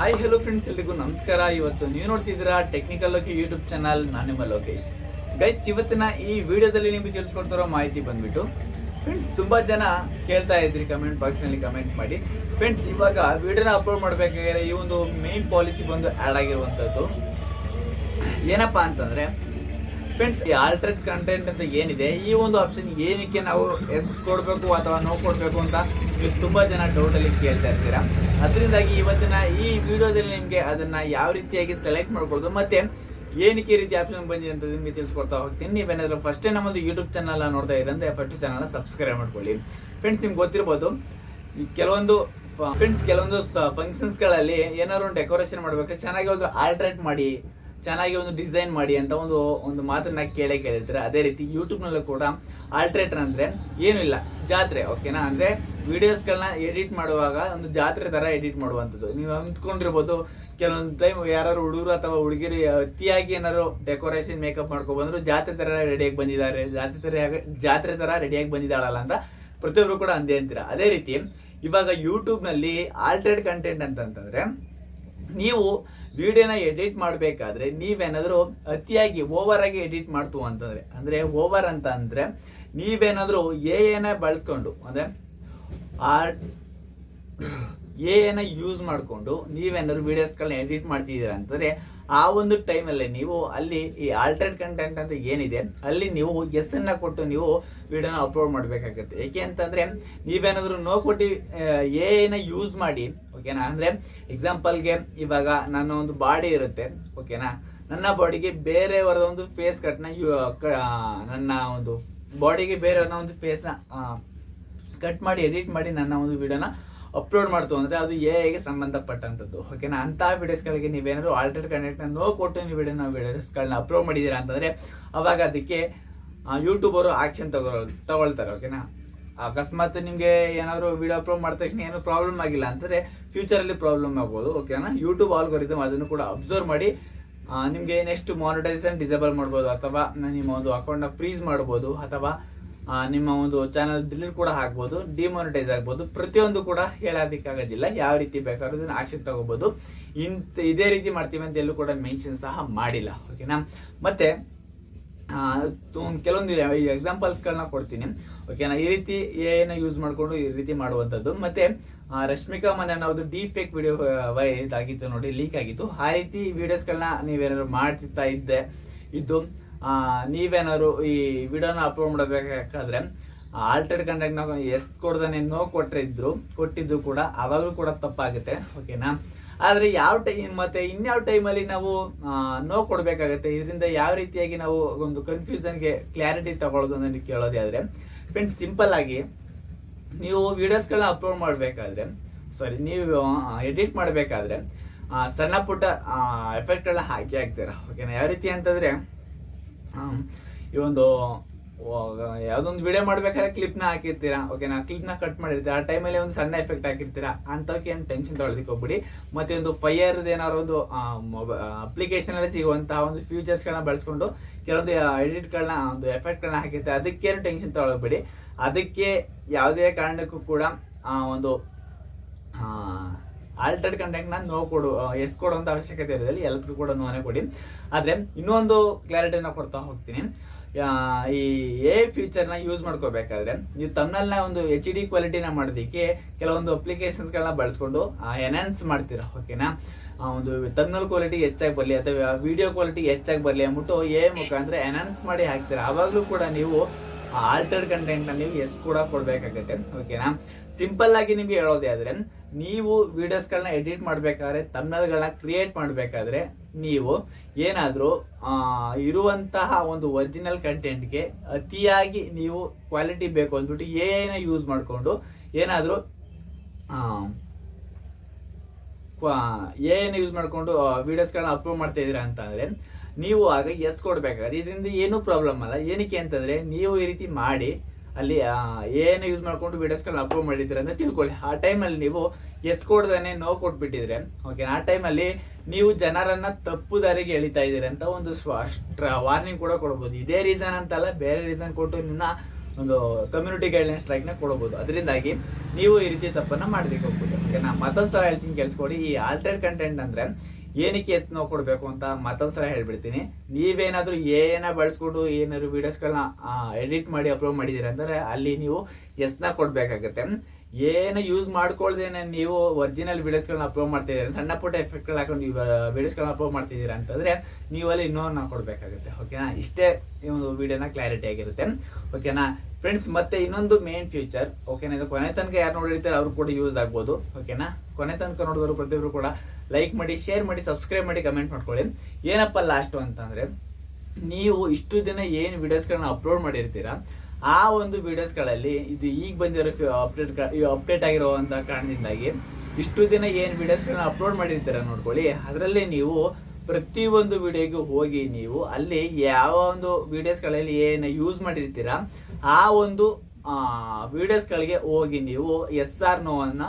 Hi hello friends ಎಲ್ರಿಗೂ ನಮಸ್ಕಾರ. ಇವತ್ತು ನೀವು ನೋಡ್ತಿದ್ದೀರಾ ಟೆಕ್ನಿಕಲ್ ಲೋಕಿ ಯೂಟ್ಯೂಬ್ ಚಾನಲ್ ನಿಮ್ಮ ಲೋಕೇಶ್. ಗೈಸ್ ಇವತ್ತಿನ ಈ ವಿಡಿಯೋದಲ್ಲಿ ನಿಮಗೆ ತಿಳಿಸ್ಕೊಡ್ತಿರೋ ಮಾಹಿತಿ ಬಂದ್ಬಿಟ್ಟು ಫ್ರೆಂಡ್ಸ್ ತುಂಬಾ ಜನ ಕೇಳ್ತಾ ಇದ್ರಿ ಕಮೆಂಟ್ ಬಾಕ್ಸ್ನಲ್ಲಿ ಕಮೆಂಟ್ ಮಾಡಿ. ಫ್ರೆಂಡ್ಸ್ ಇವಾಗ ವಿಡಿಯೋನ ಅಪ್ಲೋಡ್ ಮಾಡಬೇಕಾದ್ರೆ ಈ ಒಂದು ಮೇನ್ ಪಾಲಿಸಿ ಬಂದು ಆ್ಯಡ್ ಆಗಿರುವಂಥದ್ದು ಏನಪ್ಪಾ ಅಂತಂದ್ರೆ ಫ್ರೆಂಡ್ಸ್ ಈ ಆಲ್ಟ್ರೇಟ್ ಕಂಟೆಂಟ್ ಅಂತ ಏನಿದೆ, ಈ ಒಂದು ಆಪ್ಷನ್ ಏನಕ್ಕೆ ನಾವು ಎಸ್ ಕೊಡಬೇಕು ಅಥವಾ ನೋ ಕೊಡಬೇಕು ಅಂತ ನೀವು ತುಂಬ ಜನ ಡೌಟಲ್ಲಿ ಕೇಳ್ತಾ ಇರ್ತೀರಾ. ಅದರಿಂದಾಗಿ ಇವತ್ತಿನ ಈ ವಿಡಿಯೋದಲ್ಲಿ ನಿಮಗೆ ಅದನ್ನು ಯಾವ ರೀತಿಯಾಗಿ ಸೆಲೆಕ್ಟ್ ಮಾಡ್ಕೊಳ್ಳೋದು ಮತ್ತು ಏನಕ್ಕೆ ಈ ರೀತಿ ಆಪ್ಷನ್ ಬಂದಿದೆ ಅಂತ ನಿಮಗೆ ತಿಳಿಸ್ಕೊಡ್ತಾ ಹೋಗ್ತೀನಿ. ನೀವೇನಾದರೂ ಫಸ್ಟೇ ನಮ್ಮದು ಯೂಟ್ಯೂಬ್ ಚಾನಲ್ ನೋಡ್ತಾ ಇದ್ದಂತೆ ಫಸ್ಟ್ ಚಾನಲ್ ಸಬ್ಸ್ಕ್ರೈಬ್ ಮಾಡ್ಕೊಳ್ಳಿ. ಫ್ರೆಂಡ್ಸ್ ನಿಮ್ಗೆ ಗೊತ್ತಿರ್ಬೋದು ಕೆಲವೊಂದು ಫ್ರೆಂಡ್ಸ್ ಕೆಲವೊಂದು ಫಂಕ್ಷನ್ಸ್ಗಳಲ್ಲಿ ಏನಾದ್ರು ಡೆಕೋರೇಷನ್ ಮಾಡಬೇಕು ಚೆನ್ನಾಗಿ ಒಂದು ಆಲ್ಟ್ರೇಟ್ ಮಾಡಿ ಚೆನ್ನಾಗಿ ಒಂದು ಡಿಸೈನ್ ಮಾಡಿ ಅಂತ ಒಂದು ಒಂದು ಮಾತನ್ನ ಕೇಳೇ ಕೇಳಿರ್ತಾರೆ ಅದೇ ರೀತಿ ಯೂಟ್ಯೂಬ್ನಲ್ಲೂ ಕೂಡ ಆಲ್ಟ್ರೇಟರ್ ಅಂದ್ರೆ ಏನು ಇಲ್ಲ, ಜಾತ್ರೆ ಓಕೆನಾ ಅಂದ್ರೆ ವಿಡಿಯೋಸ್ಗಳನ್ನ ಎಡಿಟ್ ಮಾಡುವಾಗ ಒಂದು ಜಾತ್ರೆ ತರ ಎಡಿಟ್ ಮಾಡುವಂಥದ್ದು. ನೀವು ಅಂತ್ಕೊಂಡಿರ್ಬೋದು ಕೆಲವೊಂದು ಟೈಮ್ ಯಾರಾದ್ರು ಹುಡುಗರು ಅಥವಾ ಹುಡುಗಿರು, ಅತಿಯಾಗಿ ಏನಾದ್ರು ಡೆಕೋರೇಷನ್ ಮೇಕಪ್ ಮಾಡ್ಕೊ ಬಂದ್ರು ಜಾತ್ರೆ ತರ ರೆಡಿಯಾಗಿ ಬಂದಿದ್ದಾರೆ. ಜಾತ್ರೆ ತರ ಜಾತ್ರೆ ತರ ರೆಡಿಯಾಗಿ ಬಂದಿದ್ದಾಳಲ್ಲ ಅಂತ ಪ್ರತಿಯೊಬ್ಬರು ಕೂಡ ಅಂದೇ ಅಂತೀರ. ಅದೇ ರೀತಿ ಇವಾಗ ಯೂಟ್ಯೂಬ್ನಲ್ಲಿ ಆಲ್ಟ್ರೇಟ್ ಕಂಟೆಂಟ್ ಅಂತಂತಂದ್ರೆ ನೀವು ವಿಡಿಯೋನ ಎಡಿಟ್ ಮಾಡಬೇಕಾದ್ರೆ ನೀವೇನಾದರೂ ಅತಿಯಾಗಿ ಓವರ್ ಆಗಿ ಎಡಿಟ್ ಮಾಡ್ತು ಅಂತಂದರೆ, ಅಂದರೆ ಓವರ್ ಅಂತ ಅಂದರೆ ನೀವೇನಾದರೂ ಎ ಏನೇ ಬಳಸ್ಕೊಂಡು, ಅಂದರೆ ಆ ಎ ಏನ ಯೂಸ್ ಮಾಡಿಕೊಂಡು ನೀವೇನಾದ್ರು ವಿಡಿಯೋಸ್ಗಳನ್ನ ಎಡಿಟ್ ಮಾಡ್ತಿದ್ದೀರಾ ಅಂತಂದ್ರೆ ಆ ಒಂದು ಟೈಮಲ್ಲಿ ನೀವು ಅಲ್ಲಿ ಈ ಆಲ್ಟ್ರೇಟ್ ಕಂಟೆಂಟ್ ಅಂತ ಏನಿದೆ, ಅಲ್ಲಿ ನೀವು ಎಸ್ ಅನ್ನ ಕೊಟ್ಟು ನೀವು ವಿಡಿಯೋನ ಅಪ್ಲೋಡ್ ಮಾಡಬೇಕಾಗತ್ತೆ. ಏಕೆ ಅಂತಂದ್ರೆ ನೀವೇನಾದರೂ ನೋ ಕೊಟ್ಟು ಎ ಏನ ಯೂಸ್ ಮಾಡಿ ಓಕೆನಾ ಅಂದ್ರೆ ಎಕ್ಸಾಂಪಲ್ಗೆ ಇವಾಗ ನನ್ನ ಒಂದು ಬಾಡಿ ಇರುತ್ತೆ ಓಕೆನಾ ನನ್ನ ಬಾಡಿಗೆ ಬೇರೆಯವರ ಒಂದು ಫೇಸ್ ಕಟ್ನ ನನ್ನ ಒಂದು ಬಾಡಿಗೆ ಬೇರೆಯವ್ರನ್ನ ಒಂದು ಫೇಸ್ನ ಕಟ್ ಮಾಡಿ ಎಡಿಟ್ ಮಾಡಿ ನನ್ನ ಒಂದು ವಿಡಿಯೋನ ಅಪ್ಲೋಡ್ ಮಾಡ್ತು ಅಂದ್ರೆ ಅದು ಎ ಐಗೆ ಸಂಬಂಧಪಟ್ಟಂಥದ್ದು ಓಕೆನಾ ಅಂತ ವಿಡಿಯೋಸ್ಗಳಿಗೆ ನೀವೇನಾದ್ರು ಆಲ್ಟರ್ ಕಂಟೆಂಟ್ನ ನೋ ಕೊಟ್ಟು ನೀವು ವಿಡಿಯೋನ ವಿಡಿಯೋಸ್ಗಳನ್ನ ಅಪ್ಲೋಡ್ ಮಾಡಿದ್ದೀರಾ ಅಂತಂದ್ರೆ, ಅವಾಗ ಅದಕ್ಕೆ ಯೂಟ್ಯೂಬರು ಆ್ಯಕ್ಷನ್ ತಗೋ ತಗೊಳ್ತಾರೆ ಓಕೆನಾ ಅಕಸ್ಮಾತ್ ನಿಮಗೆ ಏನಾದ್ರು ವಿಡಿಯೋ ಅಪ್ಲೋಡ್ ಮಾಡಿದ ತಕ್ಷಣ ಏನೂ ಪ್ರಾಬ್ಲಮ್ ಆಗಿಲ್ಲ ಅಂತಂದ್ರೆ ಫ್ಯೂಚರಲ್ಲಿ ಪ್ರಾಬ್ಲಮ್ ಆಗ್ಬೋದು ಓಕೆನಾ ಯೂಟ್ಯೂಬ್ ಆಲ್ಗೊರಿದಮ್ ಅದನ್ನು ಕೂಡ ಅಬ್ಸರ್ವ್ ಮಾಡಿ ನಿಮಗೆ ನೆಕ್ಸ್ಟ್ ಮಾನಿಟೈಸೇಷನ್ ಡಿಸೇಬಲ್ ಮಾಡ್ಬೋದು, ಅಥವಾ ನಿಮ್ಮ ಒಂದು ಅಕೌಂಟ್ನ ಫ್ರೀಸ್ ಮಾಡ್ಬೋದು, ಅಥವಾ ನಿಮ್ಮ ಒಂದು ಚಾನಲ್ ಡಿಲೀಟ್ ಕೂಡ ಆಗ್ಬೋದು ಡಿಮೋನಿಟೈಸ್ ಆಗ್ಬೋದು, ಪ್ರತಿಯೊಂದು ಕೂಡ ಹೇಳೋದಕ್ಕಾಗೋದಿಲ್ಲ ಯಾವ ರೀತಿ ಬೇಕಾದ್ರೂ ಇದನ್ನು ಆಕ್ಷನ್ ತಗೋಬೋದು. ಇಂತ, ಇದೇ ರೀತಿ ಮಾಡ್ತೀವಿ ಅಂತ ಎಲ್ಲೂ ಕೂಡ ಮೆನ್ಷನ್ ಸಹ ಮಾಡಿಲ್ಲ. ಓಕೆನಾ ಮತ್ತೆ ಕೆಲವೊಂದು ಎಕ್ಸಾಂಪಲ್ಸ್ಗಳನ್ನ ಕೊಡ್ತೀನಿ. ಓಕೆನಾ ಈ ರೀತಿ ಏನ ಯೂಸ್ ಮಾಡಿಕೊಂಡು ಈ ರೀತಿ ಮಾಡುವಂಥದ್ದು. ಮತ್ತೆ ರಶ್ಮಿಕಾ ಮನೆ ಅನ್ನೋದು ಡೀಪ್ ವಿಡಿಯೋ ವಿಡಿಯೋ ಇದಾಗಿತ್ತು ನೋಡಿ ಲೀಕ್ ಆಗಿತ್ತು. ಆ ರೀತಿ ವಿಡಿಯೋಸ್ಗಳನ್ನ ನೀವೇನಾದ್ರು ಮಾಡ್ತಿರ್ತಾ ಇದ್ದೆ, ಇದ್ದು ನೀವೇನಾದ್ರು ಈ ವಿಡಿಯೋನ ಅಪ್ಲೋಡ್ ಮಾಡಬೇಕಾದ್ರೆ ಆಲ್ಟರ್ಡ್ ಕಂಡಕ್ಟ್ ನಾವು ಎಸ್ ಕೊಡ್ದಾನೆ ನೋ ಕೊಟ್ಟಿದ್ರು ಕೊಟ್ಟಿದ್ದು ಕೂಡ ಅವಾಗಲೂ ಕೂಡ ತಪ್ಪಾಗುತ್ತೆ ಓಕೆನಾ ಆದರೆ ಯಾವ ಟೈಮ್ ಮತ್ತೆ ಇನ್ಯಾವ ಟೈಮಲ್ಲಿ ನಾವು ನೋ ಕೊಡಬೇಕಾಗತ್ತೆ? ಇದರಿಂದ ಯಾವ ರೀತಿಯಾಗಿ ನಾವು ಒಂದು ಕನ್ಫ್ಯೂಷನ್ಗೆ ಕ್ಲಾರಿಟಿ ತಗೊಳ್ಳೋದು ಅಂತ ಕೇಳೋದೇ ಆದರೆ ಫ್ರೆಂಡ್ ಸಿಂಪಲ್ ಆಗಿ ನೀವು ವಿಡಿಯೋಸ್ಗಳನ್ನ ಅಪ್ಲೋಡ್ ಮಾಡಬೇಕಾದ್ರೆ ಸಾರಿ ನೀವು ಎಡಿಟ್ ಮಾಡಬೇಕಾದ್ರೆ ಸಣ್ಣ ಪುಟ್ಟ ಎಫೆಕ್ಟ್ಗಳನ್ನ ಹಾಕಿ ಹಾಕ್ತೀರಾ ಓಕೆನಾ ಯಾವ ರೀತಿ ಅಂತಂದ್ರೆ ಈ ಒಂದು ಯಾವ್ದೊಂದು ವಿಡಿಯೋ ಮಾಡ್ಬೇಕಾದ್ರೆ ಕ್ಲಿಪ್ನ ಹಾಕಿರ್ತೀರಾ? ಓಕೆನಾ ಕ್ಲಿಪ್ನ ಕಟ್ ಮಾಡಿರ್ತೀರಾ ಆ ಟೈಮಲ್ಲಿ ಒಂದು ಸಣ್ಣ ಎಫೆಕ್ಟ್ ಹಾಕಿರ್ತೀರಾ? ಅಂತವಕ್ಕೆ ಏನು ಟೆನ್ಷನ್ ತೊಗೊಳೋದಕ್ಕೆ ಹೋಗ್ಬಿಡಿ. ಮತ್ತೆ ಒಂದು ಫೈಯರ್ ಏನಾದ್ರು ಒಂದು ಅಪ್ಲಿಕೇಶನ್ ಅಲ್ಲಿ ಸಿಗುವಂತಹ ಒಂದು ಫೀಚರ್ಸ್ಗಳನ್ನ ಬಳಸ್ಕೊಂಡು ಕೆಲವೊಂದು ಎಡಿಟ್ಗಳನ್ನ ಒಂದು ಎಫೆಕ್ಟ್ಗಳನ್ನ ಹಾಕಿರ್ತಾರೆ? ಅದಕ್ಕೇನು ಟೆನ್ಷನ್ ತೊಗೊಳ್ಬೇಡಿ. ಅದಕ್ಕೆ ಯಾವುದೇ ಕಾರಣಕ್ಕೂ ಕೂಡ ಒಂದು ಆಲ್ಟರ್ಡ್ ಕಂಟೆಂಟ್ನ ನೋ ಕೊಡು ಎಸ್ ಕೊಡುವಂತ ಅವಶ್ಯಕತೆ ಇರೋದಿಲ್ಲ ಎಲ್ಲರಿಗೂ ಕೂಡ ನೋನೇ ಕೊಡಿ. ಆದರೆ ಇನ್ನೊಂದು ಕ್ಲಾರಿಟಿನ ಕೊಡ್ತಾ ಹೋಗ್ತೀನಿ. ಈ ಎ ಫ್ಯೂಚರ್ನ ಯೂಸ್ ಮಾಡ್ಕೋಬೇಕಾದ್ರೆ ನೀವು ತಮ್ಮಲ್ನ ಒಂದು ಎಚ್ ಡಿ ಕ್ವಾಲಿಟಿನ ಮಾಡೋದಕ್ಕೆ ಕೆಲವೊಂದು ಅಪ್ಲಿಕೇಶನ್ಸ್ಗಳನ್ನ ಬಳಸ್ಕೊಂಡು ಎನ್ಹಾನ್ಸ್ ಮಾಡ್ತೀರಾ? ಓಕೆನಾ ಒಂದು ತಮ್ನಲ್ ಕ್ವಾಲಿಟಿ ಹೆಚ್ಚಾಗಿ ಬರಲಿ ಅಥವಾ ವಿಡಿಯೋ ಕ್ವಾಲಿಟಿ ಹೆಚ್ಚಾಗಿ ಬರಲಿ ಅಂದ್ಬಿಟ್ಟು ಎ ಮುಖಾಂತರ ಎನ್ಹಾನ್ಸ್ ಮಾಡಿ ಹಾಕ್ತೀರಾ? ಆವಾಗಲೂ ಕೂಡ ನೀವು ಆಲ್ಟರ್ಡ್ ಕಂಟೆಂಟ್ನ ನೀವು ಎಸ್ ಕೂಡ ಕೊಡಬೇಕಾಗತ್ತೆ. ಓಕೆನಾ ಸಿಂಪಲ್ ಆಗಿ ನಿಮ್ಗೆ ಹೇಳೋದೇ ಆದ್ರೆ ನೀವು ವೀಡಿಯೋಸ್ಗಳನ್ನ ಎಡಿಟ್ ಮಾಡಬೇಕಾದ್ರೆ ತಮ್ಮಲ್ಗಳನ್ನ ಕ್ರಿಯೇಟ್ ಮಾಡಬೇಕಾದ್ರೆ ನೀವು ಏನಾದರೂ ಇರುವಂತಹ ಒಂದು ಒರಿಜಿನಲ್ ಕಂಟೆಂಟ್ಗೆ ಅತಿಯಾಗಿ ನೀವು ಕ್ವಾಲಿಟಿ ಬೇಕು ಅಂದ್ಬಿಟ್ಟು ಏನ ಯೂಸ್ ಮಾಡಿಕೊಂಡು ಏನಾದರೂ ಏನು ಯೂಸ್ ಮಾಡಿಕೊಂಡು ವೀಡಿಯೋಸ್ಗಳನ್ನ ಅಪ್ಲೋಡ್ ಮಾಡ್ತಾ ಇದ್ದೀರಾ ಅಂತಂದರೆ, ನೀವು ಆಗ ಎಸ್ ಕೊಡಬೇಕಾದ್ರೆ, ಇದರಿಂದ ಏನೂ ಪ್ರಾಬ್ಲಮ್ ಅಲ್ಲ. ಏನಕ್ಕೆ ಅಂತಂದರೆ, ನೀವು ಈ ರೀತಿ ಮಾಡಿ ಅಲ್ಲಿ ಏನು ಯೂಸ್ ಮಾಡ್ಕೊಂಡು ವೀಡಿಯೋಸ್ಗಳನ್ನ ಅಪ್ಲೋಡ್ ಮಾಡಿದ್ದೀರ ಅಂತ ತಿಳ್ಕೊಳ್ಳಿ. ಆ ಟೈಮಲ್ಲಿ ನೀವು ಎಸ್ ಕೊಡ್ದೇ ನೋ ಕೊಟ್ಬಿಟ್ಟಿದ್ರೆ ಓಕೆ ಆ ಟೈಮಲ್ಲಿ ನೀವು ಜನರನ್ನ ತಪ್ಪು ದಾರಿಗೆ ಎಳಿತಾ ಇದ್ದೀರಿ ಅಂತ ಒಂದು ವಾರ್ನಿಂಗ್ ಕೂಡ ಕೊಡ್ಬೋದು. ಇದೇ ರೀಸನ್ ಅಂತಲ್ಲ, ಬೇರೆ ರೀಸನ್ ಕೊಟ್ಟು ನಿನ್ನ ಒಂದು ಕಮ್ಯುನಿಟಿ ಗೈಡ್ಲೈನ್ ಸ್ಟ್ರೈಕ್ನ ಕೊಡಬಹುದು ಅದರಿಂದಾಗಿ ನೀವು ಈ ರೀತಿ ತಪ್ಪನ್ನು ಮಾಡಲಿಕ್ಕೆ ಹೋಗ್ಬೋದು. ಓಕೆನಾ ಮತ್ತೊಂದು ಸಲ ಹೇಳ್ತೀನಿ ಕೇಳಿಸ್ಕೊಡಿ. ಈ ಆಲ್ಟರ್ಡ್ ಕಂಟೆಂಟ್ ಅಂದ್ರೆ ಏನಕ್ಕೆ ಎಷ್ಟು ನಾವು ಕೊಡಬೇಕು ಅಂತ ಮತ್ತೊಂದು ಸಲ ಹೇಳ್ಬಿಡ್ತೀನಿ. ನೀವೇನಾದರೂ ಏನ ಬಳಸ್ಕೊಂಡು ಏನಾದ್ರು ವೀಡಿಯೋಸ್ಗಳನ್ನ ಎಡಿಟ್ ಮಾಡಿ ಅಪ್ಲೋಡ್ ಮಾಡಿದ್ದೀರಿ ಅಂದರೆ ಅಲ್ಲಿ ನೀವು ಎಷ್ಟನ್ನ ಕೊಡಬೇಕಾಗತ್ತೆ. ಏನು ಯೂಸ್ ಮಾಡ್ಕೊಳ್ದೇನೆ ನೀವು ಒರಿಜಿನಲ್ ವೀಡಿಯೋಸ್ಗಳನ್ನ ಅಪ್ಲೋಡ್ ಮಾಡ್ತಿದ್ದೀರ ಸಣ್ಣ ಪುಟ್ಟ ಎಫೆಕ್ಟ್ಗಳು ಹಾಕೊಂಡು ನೀವು ವೀಡಿಯೋಸ್ಗಳನ್ನ ಅಪ್ಲೋಡ್ ಮಾಡ್ತಿದ್ದೀರಾ ಅಂತಂದ್ರೆ ನೀವು ಅಲ್ಲಿ ಇನ್ನೊಂದು ಕೊಡಬೇಕಾಗುತ್ತೆ ಓಕೆನಾ ಇಷ್ಟೇ ಈ ಒಂದು ವೀಡಿಯೋನ ಕ್ಲಾರಿಟಿ ಆಗಿರುತ್ತೆ ಓಕೆನಾ ಫ್ರೆಂಡ್ಸ್ ಮತ್ತೆ ಇನ್ನೊಂದು ಮೇನ್ ಫ್ಯೂಚರ್ ಓಕೆನಾ ಇದು ಕೊನೆ ತನಕ ಯಾರು ನೋಡಿರ್ತಾರೆ ಅವರು ಕೂಡ ಯೂಸ್ ಆಗ್ಬೋದು ಓಕೆನಾ ಕೊನೆ ತನಕ ನೋಡಿದವರು ಪ್ರತಿಯೊಬ್ಬರು ಕೂಡ ಲೈಕ್ ಮಾಡಿ ಶೇರ್ ಮಾಡಿ ಸಬ್ಸ್ಕ್ರೈಬ್ ಮಾಡಿ ಕಮೆಂಟ್ ಮಾಡ್ಕೊಳ್ಳಿ. ಏನಪ್ಪ ಲಾಸ್ಟು ಅಂತಂದರೆ, ನೀವು ಇಷ್ಟು ದಿನ ಏನು ವಿಡಿಯೋಸ್ಗಳನ್ನ ಅಪ್ಲೋಡ್ ಮಾಡಿರ್ತೀರಾ, ಆ ಒಂದು ವಿಡಿಯೋಸ್ಗಳಲ್ಲಿ ಇದು ಈಗ ಬಂದಿರೋ ಅಪ್ಡೇಟ್ ಅಪ್ಡೇಟ್ ಆಗಿರುವಂಥ ಕಾರಣದಿಂದಾಗಿ ಇಷ್ಟು ದಿನ ಏನು ವಿಡಿಯೋಸ್ಗಳನ್ನ ಅಪ್ಲೋಡ್ ಮಾಡಿರ್ತೀರ ನೋಡ್ಕೊಳ್ಳಿ. ಅದರಲ್ಲಿ ನೀವು ಪ್ರತಿಯೊಂದು ವಿಡಿಯೋಗೆ ಹೋಗಿ ನೀವು ಅಲ್ಲಿ ಯಾವ ಒಂದು ವಿಡಿಯೋಸ್ಗಳಲ್ಲಿ ಏನು ಯೂಸ್ ಮಾಡಿರ್ತೀರಾ ಆ ಒಂದು ವಿಡಿಯೋಸ್ಗಳಿಗೆ ಹೋಗಿ ನೀವು ಎಸ್ ಆರ್ ನೋವನ್ನು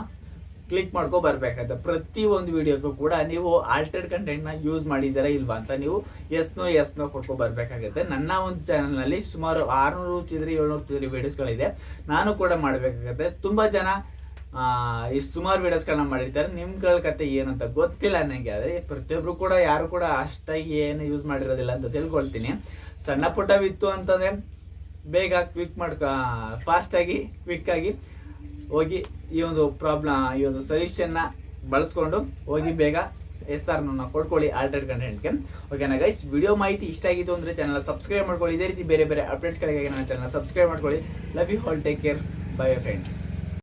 ಕ್ಲಿಕ್ ಮಾಡ್ಕೊ ಬರ್ಬೇಕಾಗುತ್ತೆ ಪ್ರತಿ ಒಂದು ವಿಡಿಯೋಕ್ಕೂ ಕೂಡ ನೀವು ಆಲ್ಟರ್ಡ್ ಕಂಟೆಂಟ್ನ ಯೂಸ್ ಮಾಡಿದ್ದೀರಾ ಇಲ್ವಾ ಅಂತ ನೀವು ಎಸ್ ನೋ ಎಸ್ ನೋ ಕೊಟ್ಕೊ ಬರಬೇಕಾಗುತ್ತೆ. ನನ್ನ ಒಂದು ಚಾನಲ್ನಲ್ಲಿ ಸುಮಾರು ಆರುನೂರು ಚಿದ್ರಿ, ಏಳ್ನೂರು ಚಿದ್ರಿ ವಿಡಿಯೋಸ್ಗಳಿದೆ ನಾನು ಕೂಡ ಮಾಡಬೇಕಾಗತ್ತೆ. ತುಂಬ ಜನ ಈ ಸುಮಾರು ವಿಡಿಯೋಸ್ಗಳನ್ನ ಮಾಡಿರ್ತಾರೆ. ನಿಮ್ಗಳ ಕತೆ ಏನು ಅಂತ ಗೊತ್ತಿಲ್ಲ ನನಗೆ ಆದರೆ ಪ್ರತಿಯೊಬ್ಬರು ಕೂಡ, ಯಾರು ಕೂಡ ಅಷ್ಟಾಗಿ ಏನು ಯೂಸ್ ಮಾಡಿರೋದಿಲ್ಲ ಅಂತ ತಿಳ್ಕೊಳ್ತೀನಿ. ಸಣ್ಣ ಪುಟ್ಟವಿತ್ತು ಅಂತಂದರೆ ಬೇಗ ಕ್ವಿಕ್ ಮಾಡ್ಕೊ ಫಾಸ್ಟಾಗಿ ಕ್ವಿಕ್ಕಾಗಿ ಹೋಗಿ ಈ ಒಂದು ಪ್ರಾಬ್ಲಮ್ ಈ ಒಂದು ಸೊಲ್ಯೂಷನ್ನ ಬಳಸ್ಕೊಂಡು ಹೋಗಿ ಬೇಗ ಎಸ್ ಆರ್ ನನ್ನ ಕೊಡ್ಕೊಳ್ಳಿ ಆಲ್ಟೆಡ್ ಕಂಟೆಂಟ್ಗೆ ಓಕೆನಾ ಗೈಸ್ ವಿಡಿಯೋ ಮಾಹಿತಿ ಇಷ್ಟ ಆಗಿತ್ತು ಅಂದರೆ ಚಾನಲ್ ಸಬ್ಸ್ಕ್ರೈಬ್ ಮಾಡ್ಕೊಳ್ಳಿ. ಇದೇ ರೀತಿ ಬೇರೆ ಬೇರೆ ಅಪ್ಡೇಟ್ಸ್ಗಳಿಗಾಗಿ ನನ್ನ ಚಾನಲ್ ಸಬ್ಸ್ಕ್ರೈಬ್ ಮಾಡ್ಕೊಳ್ಳಿ. Love you all take care bye friends